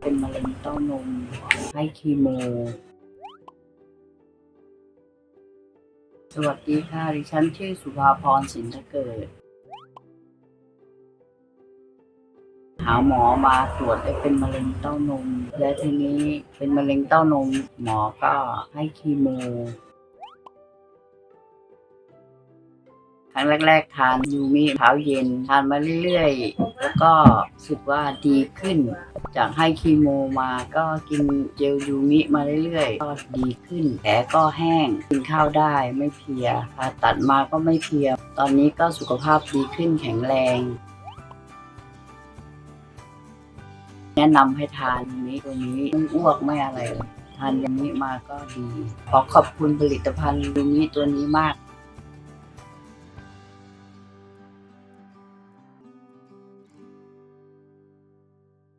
เป็นมะเร็งเต้านม ให้คีโม สวัสดีค่ะ ดิฉันชื่อสุภาพรสินทเกิด หาหมอมาตรวจได้เป็นมะเร็งเต้านม และทีนี้เป็นมะเร็งเต้านม หมอก็ให้คีโม รั้งแรก ๆ ทานยูมิเช้าเย็นทานมาเรื่อยๆ แล้วก็รู้สึกว่าดีขึ้น จากให้คีโมมาก็กินเจลยูมิมาเรื่อยๆ ก็ดีขึ้นแผลก็แห้งกินข้าวได้ไม่เพลียผ่าตัดมาก็ไม่เพลีย ตอนนี้ก็สุขภาพดีขึ้นแข็งแรงแนะนำให้ทานยูมิตัวนี้ไม่อ้วกไม่อะไรเลยทานยูมิมาก็ดี ขอขอบคุณผลิตภัณฑ์ยูมิตัวนี้มาก